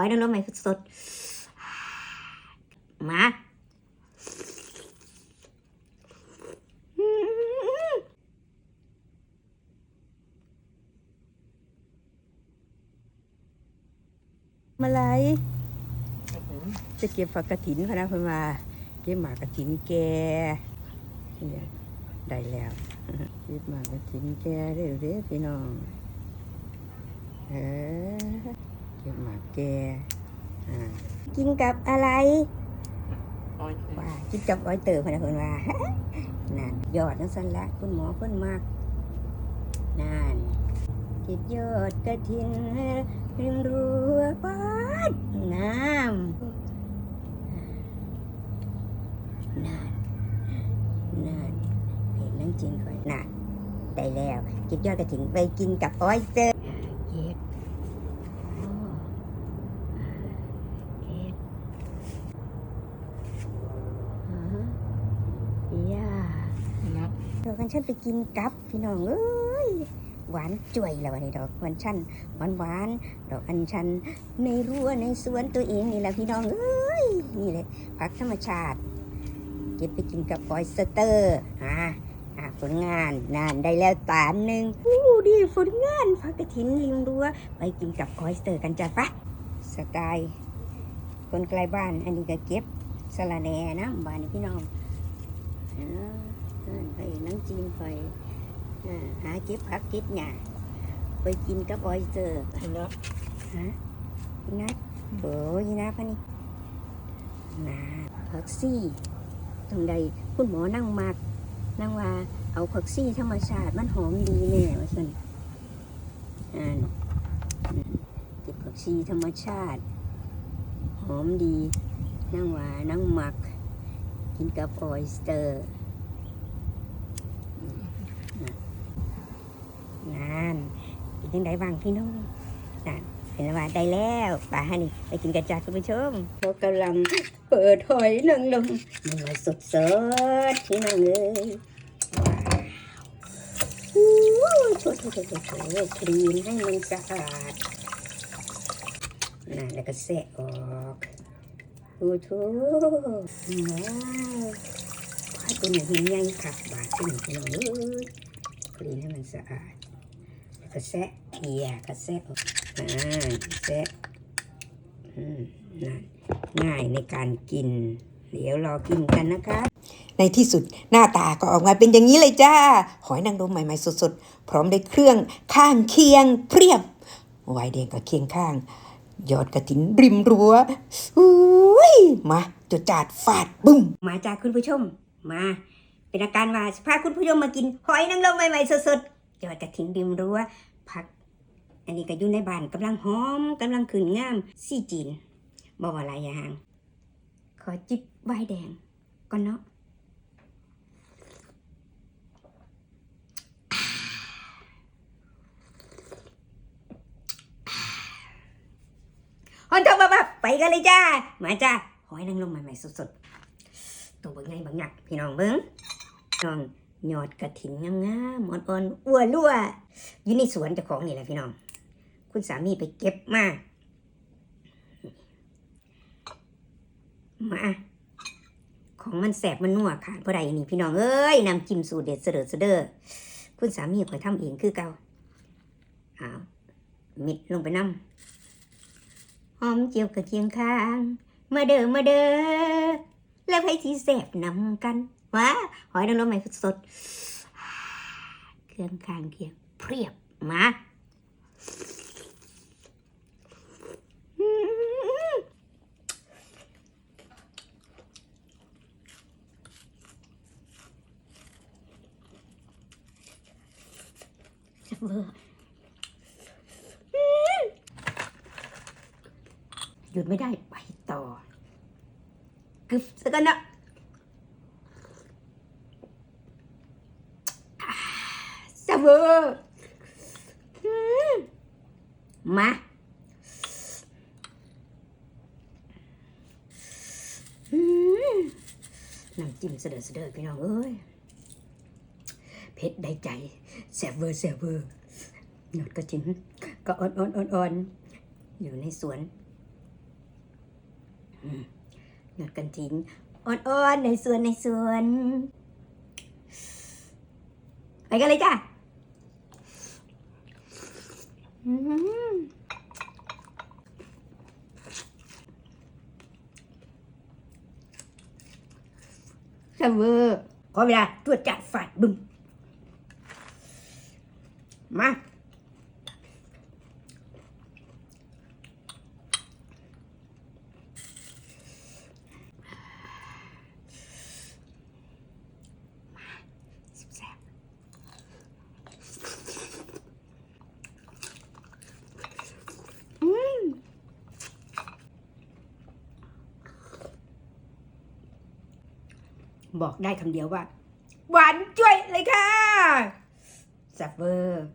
อยนางรมใหม่สดๆมาอืมาไรจะเก็บฝักกระถินพนะเพิ่นมาเก็บหมากกระถินแกเนี่ยได้แล้วเก็บหมากกระถินแกเด้อเด้อพี่น้องเออ หมาแก่กินกับอะไรว่ากินกับอ้อยเต๋อพะนะเพิ่นว่านั่นยอดนั่นสั่นละคุณหมอเพิ่นมากนั่นกินยอดกระถินริมรัวบ้านงามนั่นนั่นเห็นนั่งจริงคอยนั่นได้แล้วกินยอดกระถินไปกินกับอ้อยเต๋อเก็บโอ้เก็บอ่าฮะย่า นับ ดอ กอัญชันไปกินกับพี่น้องเอ้ยหวานจ่วยแล้ววันนี้ดอกอัญชันหวานหวานดอกอัญชันในรั้วในสวนตัวเองนี่แหละพี่น้องเอ้ยนี่เลยผักธรรมชาติ เก็บไปกินกับออยสเตอร์อ่าผลงานนานได้แล้วตานหนึ่งอู้ดีผลงานผักกระถินริมรั้วไปกินกับออยสเตอร์กันจ้ะปะสไตล์คนไกลบ้านอันนี้ก็เก็บสละแหน่นะบ้านนี้พี่น้อง อ่าเอิ้นไปนั่งจีนไปอ่าหาเก็บผักเก็บหญ้าไปกินกับออยเจอร์นับฮะนัดโอ้ยนะพะนี่นาผักซี่ตรงใดคุณหมอนั่งมากนั่งว่าเอาผักซี่ธรรมชาติมันหอมดีแน่ว่าสันอ่านอืมเก็บผักซี่ธรรมชาติ หอมดี นั่งว่านั่งหมัก กินกับออยสเตอร์ นั่นเป็นยังไงบ้างพี่น้องนั่นเป็นว่าได้แล้วป่าฮะนี่ไปกินกันจ้าคุณผู้ชมเรากำลังเปิดหอยนางรมมันมาสดสดๆพี่น้องเอ้ยว้าวอู้โถโถโถโถโถคลีนให้มันสะอาดนั่นแล้วก็แสะออกโอ้โถว้าวผ้าตัวหนี้ใหญ่ขับบาดขึ้นพี่น้องเอ้ยคลีนให้มันสะอาด แล้วก็แซะเกลี่ยก็แซะออกอ่าแซะอืมนั่นง่ายในการกิน เดี๋ยวรอกินกันนะครับในที่สุดหน้าตาก็ออกมาเป็นอย่างนี้เลยจ้า หอยนางรมใหม่ๆสดๆ พร้อมด้วยเครื่องข้างเคียงเพียบไวน์แดงกับเคียงข้าง ยอดกระถินริมรั้วอุ้ยมาจุดจาดฟาดบึ้มมาจากคุณผู้ชม มา เป็นอาการว่าพาคุณผู้ชมมากินหอยนางรมใหม่ๆสดๆ จอดกระถิ่นริมรั้วผัก อันนี้ก็อยู่ในบ้านกำลังหอมกำลังขึ้นงามซี่จีนบอกว่าหลายอย่าง ขอจิบไวน์แดงก่อนเนาะฮอนทอบับบับไปกันเลยจ้า มาจ้าหอยนางรมใหม่ๆสดๆ ตัวเบิ่งไงบางหยักพี่น้องเบิ่งน้อง ยอดกระถิ่นงามๆอ่อนๆอ้วนรั่วอยู่ในสวนเจ้าของนี่แหละพี่น้อง คุณสามีไปเก็บมา มา ของมันแสบมันนัวขาดเพราะใดนี่พี่น้องเอ้ยนำจิ้มสูตรเด็ดเสดอเสดอคุณสามีคอยทำเองคือเก่าอ้าวมิดลงไปน้ำหอมเจียวกระเทียมข้าง มาเด้อมาเด้อ แล้วให้สีแสบนำกันว้าหอยนางรมใหม่สดเครื่องข้างเคียงเพียบมาอืมแซ่บเวอร์อืมหยุดไม่ได้ไป ต่อกึบสักนะสบมาน้ำจิ้มเสดอเสดอพี่น้องเอ้ยเผ็ดได้ใจแซ่บเวอร์แซ่บเวอร์หนวดกระจินก็อ่อนอ่อนอ่อนอ่อนอยู่ในสวน อืม นัดกันจริงอ่อนๆในสวนในสวนไปกันเลยจ้ะอืมแซ่บเวอร์ขอเวลาตรวจจัดฝาดบึ้มมา แซ่บอืม บอกได้คำเดียวว่า หวานจ้วยเลยค่ะแซ่บเวอร์